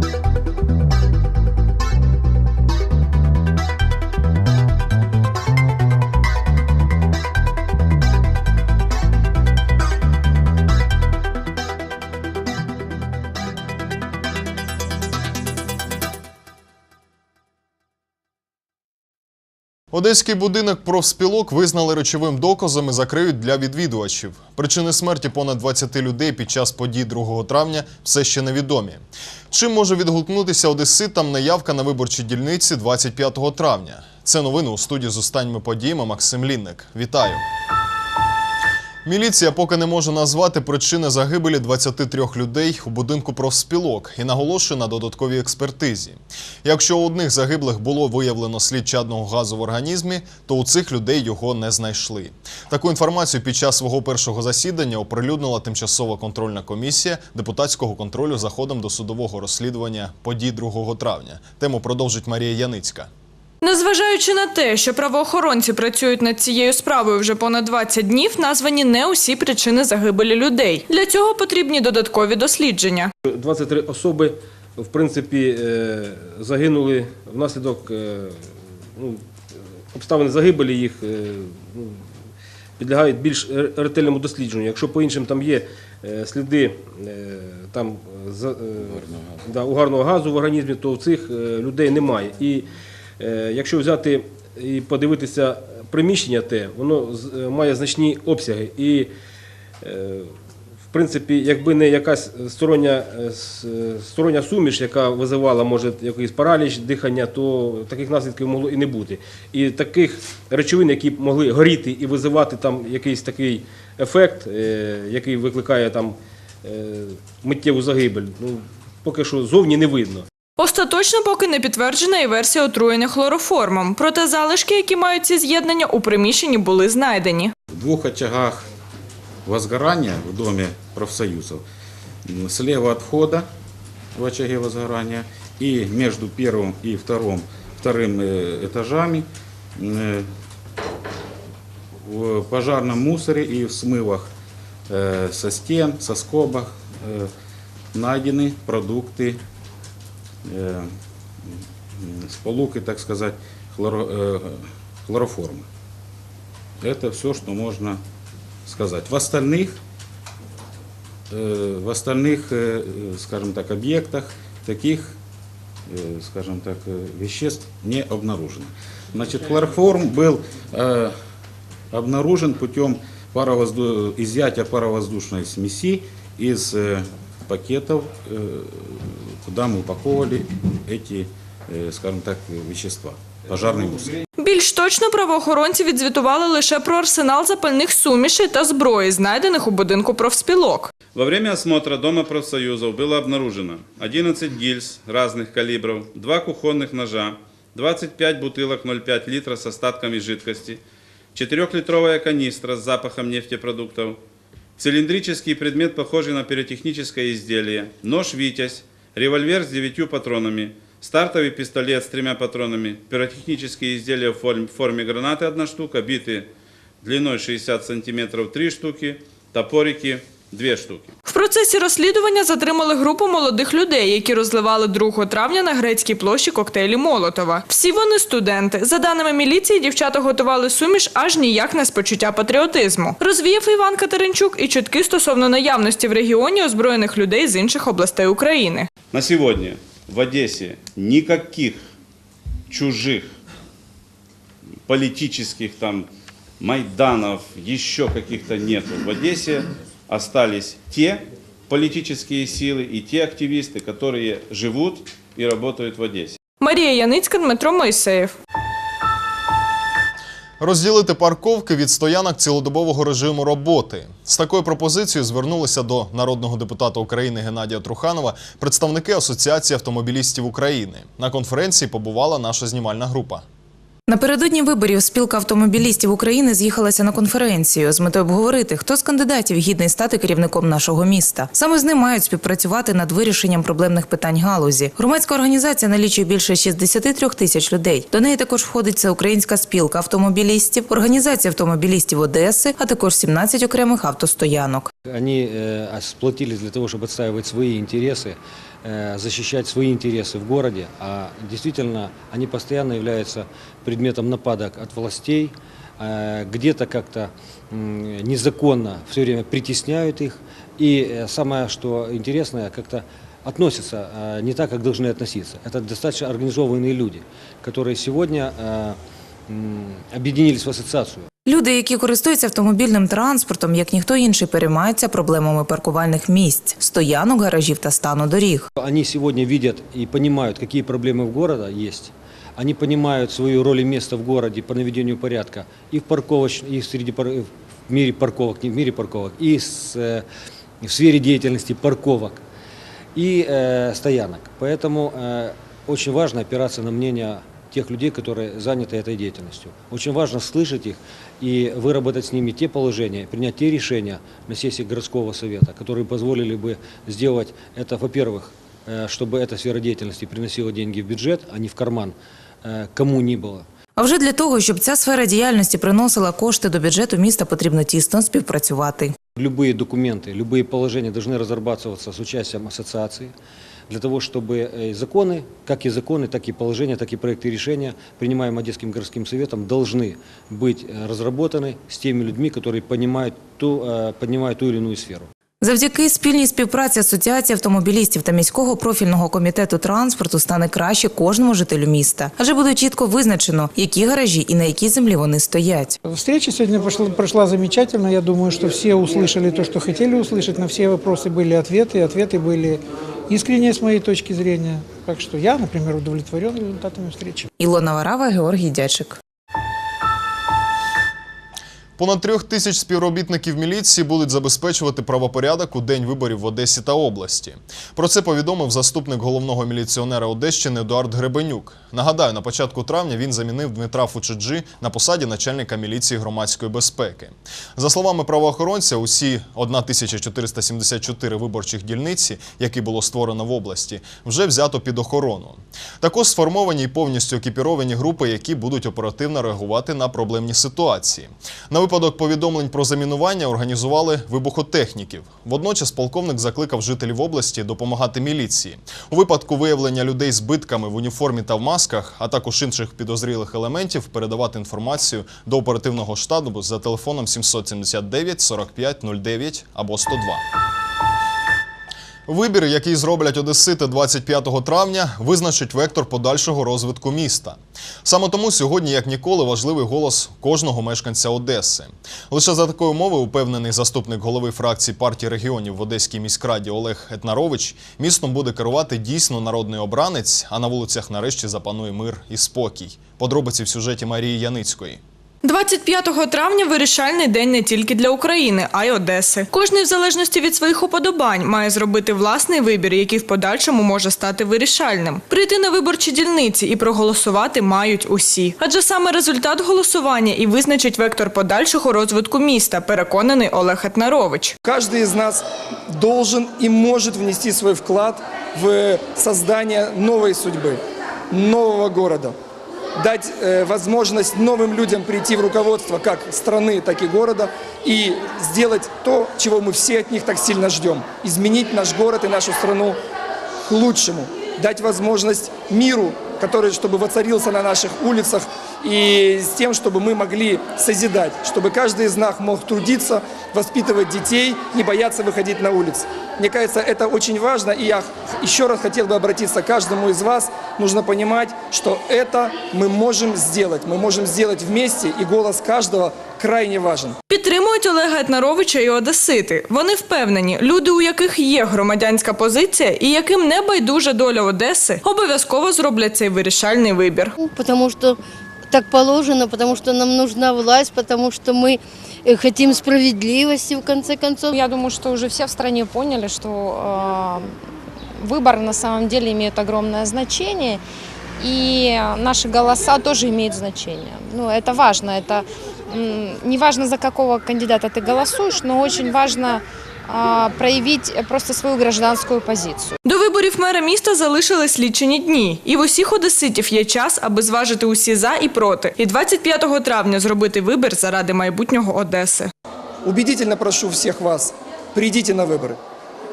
Thank you. Одеський будинок профспілок визнали речовим доказом і закриють для відвідувачів. Причини смерті понад 20 людей під час подій 2 травня все ще невідомі. Чим може відгукнутися одеситам неявка на виборчій дільниці 25 травня? Це новини у студії з останніми подіями Максим Лінник. Вітаю! Міліція поки не може назвати причини загибелі 23 людей у будинку профспілок і наголошує на додатковій експертизі. Якщо у одних загиблих було виявлено слід чадного газу в організмі, то у цих людей його не знайшли. Таку інформацію під час свого першого засідання оприлюднила тимчасова контрольна комісія депутатського контролю за ходом досудового розслідування подій 2 травня. Тему продовжить Марія Яницька. Незважаючи на те, що правоохоронці працюють над цією справою вже понад 20 днів, названі не усі причини загибелі людей. Для цього потрібні додаткові дослідження. 23 особи, в принципі, е, загинули внаслідок е, ну, обставин загибелі їх е, ну, підлягають більш ретельному дослідженню. Якщо по іншим там є сліди там, угарного газу в організмі, то у цих людей немає. І якщо взяти і подивитися приміщення те, воно е, має значні обсяги. І е, в принципі, якби не якась стороння, е, е, стороння суміш, яка визивала, може, якийсь параліч дихання, то таких наслідків могло і не бути. І таких речовин, які б могли горіти і визивати там якийсь такий ефект, е, який викликає там е, миттєву загибель, ну, поки що зовні не видно. Остаточно поки не підтверджена і версія отруєння хлороформом. Проте залишки, які мають ці з'єднання, у приміщенні були знайдені. В двух очагах возгорания в доме профсоюзов. М, Слева от входа в очаге возгорания и между первым и вторым, вторым э, этажами э, в пожарном мусоре и в смывах э, со стен, со скобах э, найдены продукты э, м, сполуки, так сказать, хлоро- хлороформы. Это все, что можно сказать. В остальных, э, в остальных, э, скажем так, объектах таких, э, скажем так, веществ не обнаружено. Значит, хлороформ был обнаружен путем паровозду- изъятия паровоздушной смеси из пакетов, э, куда мы упаковывали эти, э, скажем так, вещества, пожарный мусор. Більш точно правоохоронці відзвітували лише про арсенал запальних сумішей та зброї, знайдених у будинку профспілок. Во время осмотра Дома профсоюзов было обнаружено 11 гильз разных калибров, 2 кухонных ножа, 25 бутылок 0,5 литра с остатками жидкости, 4-литровая канистра с запахом нефтепродуктов, цилиндрический предмет, похожий на пиротехническое изделие, нож «Витязь», револьвер с 9 патронами, стартовый пистолет с тремя патронами, пиротехнические изделия в форме, в форме гранаты одна штука, биты длиной 60 сантиметров 3 штуки, топорики 2 штуки. В процесі розслідування затримали групу молодих людей, які розливали 2 травня на грецькій площі коктейлі Молотова. Всі вони студенти. За даними міліції, дівчата готували суміш аж ніяк не з почуття патріотизму. Розвіяв Іван Катеринчук і чутки стосовно наявності в регіоні озброєних людей з інших областей України. На сегодня в Одессе никаких чужих политических там майданов, еще каких-то нету. В Одессе остались те политические силы и те активисты, которые живут и работают в Одессе. Марія Яницька, Дмитро Моїсеєв. Розділити парковки від стоянок цілодобового режиму роботи. З такою пропозицією звернулися до народного депутата України Геннадія Труханова представники Асоціації автомобілістів України. На конференції побувала наша знімальна група. Напередодні виборів спілка автомобілістів України з'їхалася на конференцію з метою обговорити, хто з кандидатів гідний стати керівником нашого міста. Саме з ним мають співпрацювати над вирішенням проблемних питань галузі. Громадська організація налічує більше 63 тисяч людей. До неї також входить Всеукраїнська спілка автомобілістів, організація автомобілістів Одеси, а також 17 окремих автостоянок. Они э, сплотились для того, чтобы отстаивать свои интересы э, Защищать свои интересы в городе, а действительно они постоянно являются предметом нападок от властей, э, где-то как-то незаконно все время притесняют их. И э, самое, что интересное, как-то относятся э, не так, как должны относиться. Это достаточно организованные люди, которые сегодня э, объединились в ассоциацию. Люди, які користуються автомобільним транспортом, як ніхто інший, переймаються проблемами паркувальних місць, стоянок, гаражів та стану доріг. Они сегодня видят и понимают, какие проблемы в города есть. Они понимают свою роль и место в городе по наведению порядка и в парковоч... и среди пар- в мире парковок, не в мире парковок, и с, э, в сфере деятельности парковок и э, стоянок. Поэтому э, очень важно опираться на мнение тех людей, которые заняты этой деятельностью. Очень важно слышать их и выработать с ними те положения, принять те решения на сессии городского совета, которые позволили бы сделать это, во-первых, э, чтобы эта сфера деятельности приносила деньги в бюджет, а не в карман э, кому ни было. А вже для того, щоб ця сфера діяльності приносила кошти до бюджету міста, потрібно тісно співпрацювати. Любые документы, любые положения должны разрабатываться с участием ассоциации, для того, чтобы э, законы, как и законы, так и положения, так и проекты решения, принимаемые Одесским городским советом, должны быть э, разработаны с теми людьми, которые понимают ту, э, поднимают ту или иную сферу. Завдяки спільній співпраці Асоціації автомобілістів та міського профільного комітету транспорту стане краще кожному жителю міста, адже буде чітко визначено, які гаражі і на якій землі вони стоять. Встреча сегодня прошла, прошла замечательно. Я думаю, что все услышали то, что хотели услышать. На все вопросы были ответы. и Ответы были искренние с моей точки зрения. Так что я, например, удовлетворен результатами встречи. Илона Варава, Георгий Дячик. Понад трьох тисяч співробітників міліції будуть забезпечувати правопорядок у день виборів в Одесі та області. Про це повідомив заступник головного міліціонера Одещини Едуард Гребенюк. Нагадаю, на початку травня він замінив Дмитра Фучиджи на посаді начальника міліції громадської безпеки. За словами правоохоронця, усі 1474 виборчих дільниці, які було створено в області, вже взято під охорону. Також сформовані і повністю екіпіровані групи, які будуть оперативно реагувати на проблемні ситуації. На випадок повідомлень про замінування організували вибухотехніків. Водночас полковник закликав жителів області допомагати міліції. У випадку виявлення людей з битками в уніформі та в масках, а також інших підозрілих елементів, передавати інформацію до оперативного штабу за телефоном 779 45 09 або 102. Вибір, який зроблять одесити 25 травня, визначить вектор подальшого розвитку міста. Саме тому сьогодні, як ніколи, важливий голос кожного мешканця Одеси. Лише за такої умови, упевнений заступник голови фракції партії регіонів в Одеській міськраді Олег Етнарович, містом буде керувати дійсно народний обранець, а на вулицях нарешті запанує мир і спокій. Подробиці в сюжеті Марії Яницької. 25 травня вирішальний день не тільки для України, а й Одеси. Кожний в залежності від своїх уподобань має зробити власний вибір, який в подальшому може стати вирішальним. Прийти на виборчі дільниці і проголосувати мають усі. Адже саме результат голосування і визначить вектор подальшого розвитку міста, переконаний Олег Етнарович. Каждый из нас должен и может внести свой вклад в создание новой судьбы, нового города. Дать э, возможность новым людям прийти в руководство как страны, так и города и сделать то, чего мы все от них так сильно ждем. Изменить наш город и нашу страну к лучшему. Дать возможность миру, который, чтобы воцарился на наших улицах, и с тем, чтобы мы могли созидать, чтобы каждый из нас мог трудиться, воспитывать детей, не бояться выходить на улицы. Мне кажется, это очень важно, и я еще раз хотел бы обратиться к каждому из вас. Нужно понимать, что это мы можем сделать. Мы можем сделать вместе, и голос каждого крайне важен. Підтримують Олега Етнаровича і Одесити. Вони впевнені, люди, у яких є громадянська позиція і яким не байдужа доля Одеси, обов'язково зроблять цей вирішальний вибір. Ну, Потому что так положено, потому что нам нужна власть, потому что мы э, хотим справедливости в конце концов. Я думаю, что уже все в стране поняли, что э, выбор на самом деле имеет огромное значение, и наши голоса тоже имеют значение. Ну, это важно, это м, не важно, за какого кандидата ты голосуешь, но очень важно э, проявить просто свою гражданскую позицию. До виборів мера міста залишились лічені дні, і в усіх одеситів є час, аби зважити усі за і проти. І 25 травня зробити вибір заради майбутнього Одеси. Убедительно прошу всех вас, придите на выборы,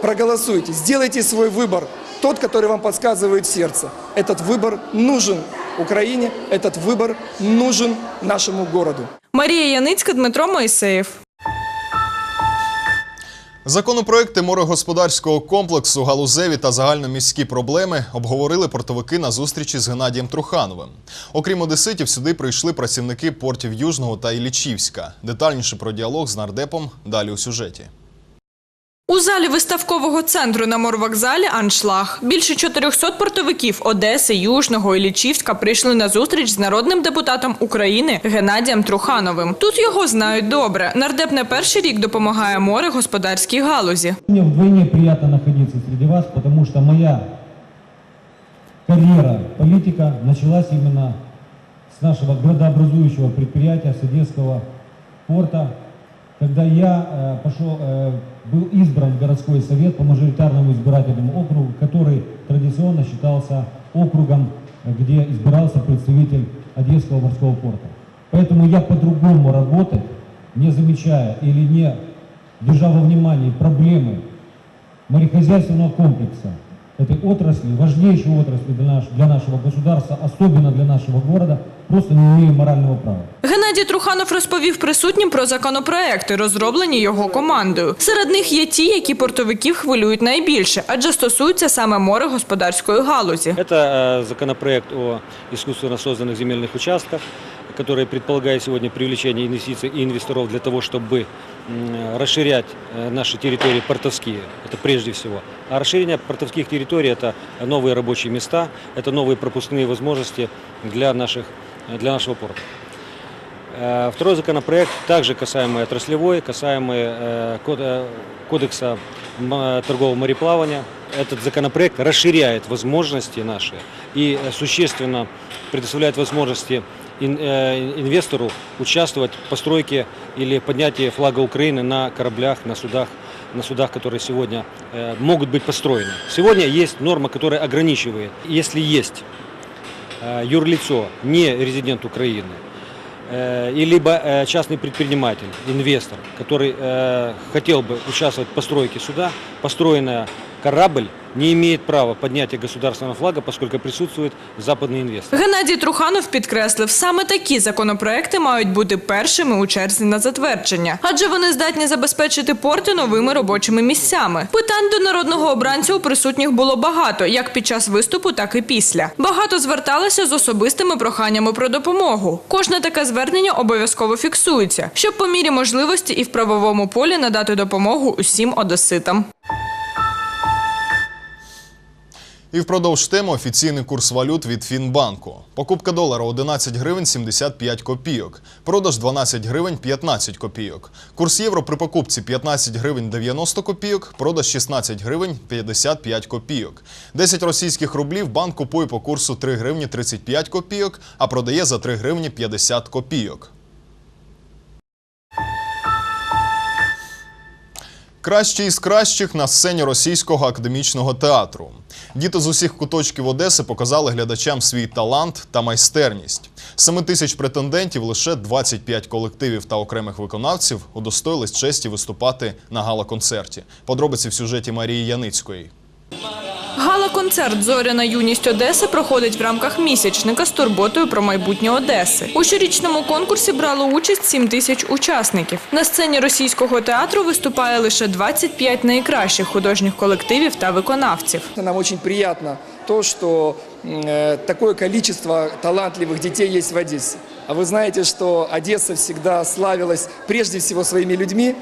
проголосуйте, сделайте свой выбор тот, который вам подсказывает сердце. Этот выбор нужен Украине, этот выбор нужен нашему городу. Марія Яницька, Дмитро Моїсеєв. Законопроекти морегосподарського комплексу, галузеві та загальноміські проблеми обговорили портовики на зустрічі з Геннадієм Трухановим. Окрім одеситів, сюди прийшли працівники портів Южного та Іллічівська. Детальніше про діалог з нардепом далі у сюжеті. У залі виставкового центру на морвокзалі аншлаг. Більше 400 портовиків Одеси, Южного і Лічівська прийшли на зустріч з народним депутатом України Геннадієм Трухановим. Тут його знають добре. Нардеп не перший рік допомагає море господарській галузі. Мне вдвойне приятно находиться среди вас, потому что моя карьера политика началась именно с нашего градообразующего предприятия, с Одесского порта, когда я э, пошел, э, был избран городской совет по мажоритарному избирательному округу, который традиционно считался округом, где избирался представитель Одесского морского порта. Поэтому я по-другому работать, не замечая или не держа во внимании проблемы морехозяйственного комплекса этой отрасли, важнейшей отрасли для, наш- для нашего государства, особенно для нашего города, просто не имею морального права. Геннадій Труханов розповів присутнім про законопроекти, розроблені його командою. Серед них є ті, які портовиків хвилюють найбільше, адже стосуються саме море господарської галузі. Это э, законопроект о искусственно созданных земельных участках, который предполагает сегодня привлечение инвестиций и инвесторов для того, чтобы м, расширять э, наши территории портовские. Это прежде всего. А расширение портовских территорий – это новые рабочие места, это новые пропускные возможности для, наших, для нашего порта. Э, Второй законопроект, также касаемый отраслевой, касаемый э, код- кодекса торгового мореплавания. Этот законопроект расширяет возможности наши и существенно предоставляет возможности инвестору участвовать в постройке или поднятии флага Украины на кораблях, на судах, на судах, которые сегодня э, могут быть построены. Сегодня есть норма, которая ограничивает, если есть э, юрлицо, не резидент Украины, э, и либо э, частный предприниматель, инвестор, который э, хотел бы участвовать в постройке суда, построенная корабль не имеет права поднятия государственного флага, поскольку присутствует западный инвестор. Геннадій Труханов підкреслив, саме такі законопроекти мають бути першими у черзі на затвердження, адже вони здатні забезпечити порти новими робочими місцями. Питань до народного обранця у присутніх було багато, як під час виступу, так і після. Багато зверталися з особистими проханнями про допомогу. Кожне таке звернення обов'язково фіксується, щоб по мірі можливості і в правовому полі надати допомогу усім одеситам. І впродовж теми офіційний курс валют від Фінбанку. Покупка долара 11 гривень 75 копійок, продаж 12 гривень 15 копійок. Курс євро при покупці 15 гривень 90 копійок, продаж 16 гривень 55 копійок. 10 російських рублів банк купує по курсу 3 гривні 35 копійок, а продає за 3 гривні 50 копійок. Кращі із кращих на сцені російського академічного театру. Діти з усіх куточків Одеси показали глядачам свій талант та майстерність. Семи 7 тисяч претендентів лише 25 колективів та окремих виконавців удостоїлись честі виступати на гала-концерті. Подробиці в сюжеті Марії Яницької. Гала-концерт Зоряна юність Одеси проходить в рамках місячника з турботою про майбутнє Одеси. У щорічному конкурсі брало участь 7 тисяч учасників. На сцені російського театру виступає лише 25 найкращих художніх колективів та виконавців. Нам очень приятно то, что м, э, такое количество талантливых детей есть в Одессе. А вы знаете, что Одесса всегда славилась прежде всего своими людьми.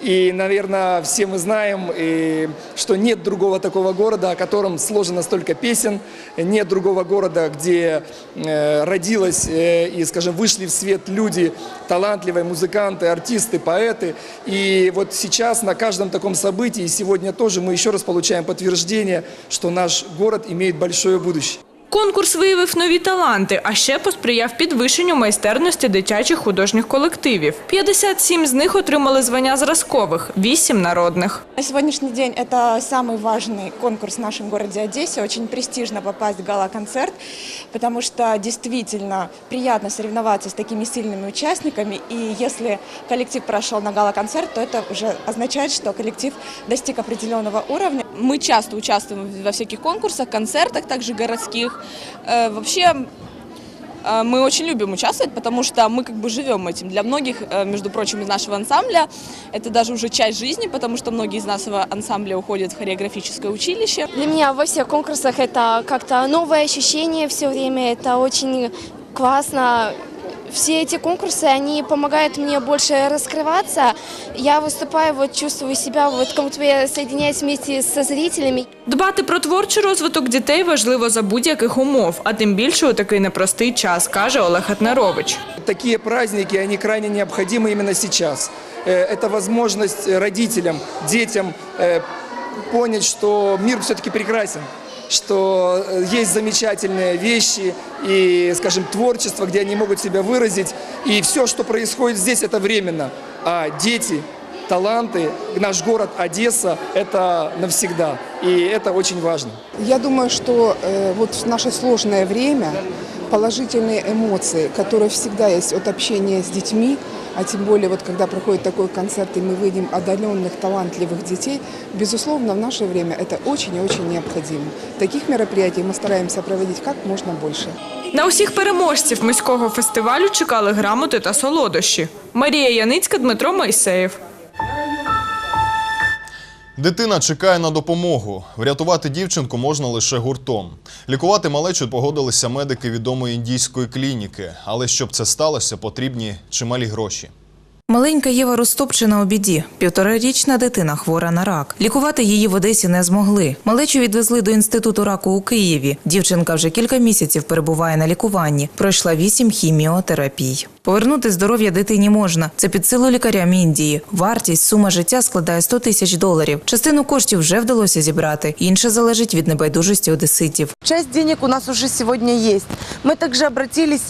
И, наверное, все мы знаем, и, что нет другого такого города, о котором сложено столько песен, нет другого города, где э, родилось э, и, скажем, вышли в свет люди, талантливые музыканты, артисты, поэты. И вот сейчас на каждом таком событии, и сегодня тоже мы еще раз получаем подтверждение, что наш город имеет большое будущее. Конкурс виявив нові таланти, а ще посприяв підвищенню майстерності дитячих художніх колективів. 57 з них отримали звання зразкових, 8 – народних. На сегодняшний день это самый важный конкурс в нашем городе Одессе. Очень престижно попасть в гала-концерт, потому что действительно приятно соревноваться с такими сильными участниками. И если коллектив прошел на гала-концерт, то это уже означает, что коллектив достиг определенного уровня. мы часто участвуем во всяких конкурсах, концертах, также городских. Э, Вообще э, мы очень любим участвовать, потому что мы как бы живем этим. Для многих, э, между прочим, из нашего ансамбля это даже уже часть жизни, потому что многие из нашего ансамбля уходят в хореографическое училище. Для меня во всех конкурсах это как-то новое ощущение все время, это очень классно. Все эти конкурсы, они помогают мне больше раскрываться. Я выступаю, вот чувствую себя, вот как будто я соединяюсь вместе со зрителями. Дбати про творчий розвиток дітей важливо за будь-яких умов, а тим більше у такий непростий час, каже Олег Хатнарович. Такие праздники, они крайне необходимы именно сейчас. Э, Это возможность родителям, детям э, понять, что мир все-таки прекрасен, что э, есть замечательные вещи и, скажем, творчество, где они могут себя выразить. И все, что происходит здесь, это временно. А дети, таланты, наш город Одесса – это навсегда. И это очень важно. Я думаю, что э, вот в наше сложное время положительные эмоции, которые всегда есть от общения с детьми, а тем более вот когда проходит такой концерт, и мы видим одаренных, талантливых детей, безусловно, в наше время это очень и очень необходимо. Таких мероприятий мы стараемся проводить как можно больше. На усіх переможців міського фестивалю чекали грамоти та солодощі. Марія Яницька, Дмитро Моїсеєв. Дитина чекає на допомогу. Врятувати дівчинку можна лише гуртом. Лікувати малечу погодилися медики відомої індійської клініки. Але щоб це сталося, потрібні чималі гроші. Маленька Єва Ростопчина у біді. Півторарічна дитина хвора на рак. Лікувати її в Одесі не змогли. Малечу відвезли до інституту раку у Києві. Дівчинка вже кілька місяців перебуває на лікуванні. Пройшла вісім хіміотерапій. Повернути здоров'я дитині можна. Це під силу лікарям Індії. Вартість сума життя складає 100 тисяч доларів. Частину коштів вже вдалося зібрати. Інше залежить від небайдужості одеситів. Часть денег у нас уже сегодня есть. Мы также обратились,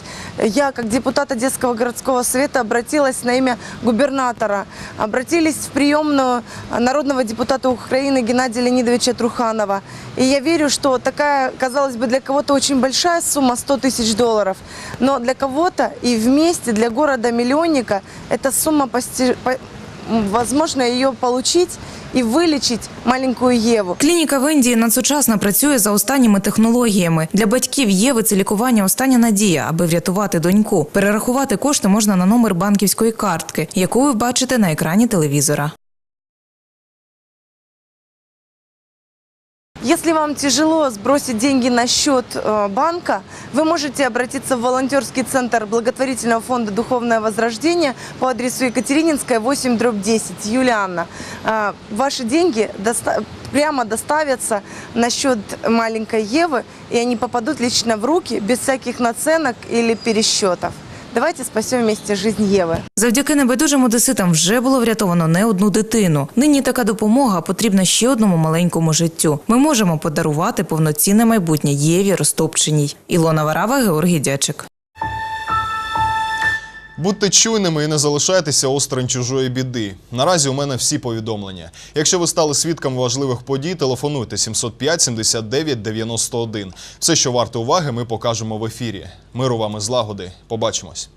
я как депутат Одесского городского совета обратилась на имя губернатора, обратились в приемную народного депутата Украины Геннадия Леонидовича Труханова. И я верю, что такая, казалось бы, для кого-то очень большая сумма 100 тысяч долларов, но для кого-то и вместе для города-миллионника эта сумма, постиж... по- возможно, ее получить і вилічить маленьку Єву. Клініка в Індії надсучасно працює за останніми технологіями. Для батьків Єви це лікування остання надія, аби врятувати доньку. Перерахувати кошти можна на номер банківської картки, яку ви бачите на екрані телевізора. Если вам тяжело сбросить деньги на счет э, банка, вы можете обратиться в волонтерский центр благотворительного фонда «Духовное возрождение» по адресу Екатерининская, 8, дробь 10, Юлианна. Э, Ваши деньги доста- прямо доставятся на счет маленькой Евы, и они попадут лично в руки без всяких наценок или пересчетов. Давайте спасемо вместе жизнь Евы. Завдяки небайдужим одеситам вже було врятовано не одну дитину. Нині така допомога потрібна ще одному маленькому життю. Ми можемо подарувати повноцінне майбутнє Єві Ростопченій. Ілона Варава, Георгій Дячик. Будьте чуйними і не залишайтеся осторонь чужої біди. Наразі у мене всі повідомлення. Якщо ви стали свідками важливих подій, телефонуйте 705 79 91. Все, що варто уваги, ми покажемо в ефірі. Миру вам і злагоди. Побачимось.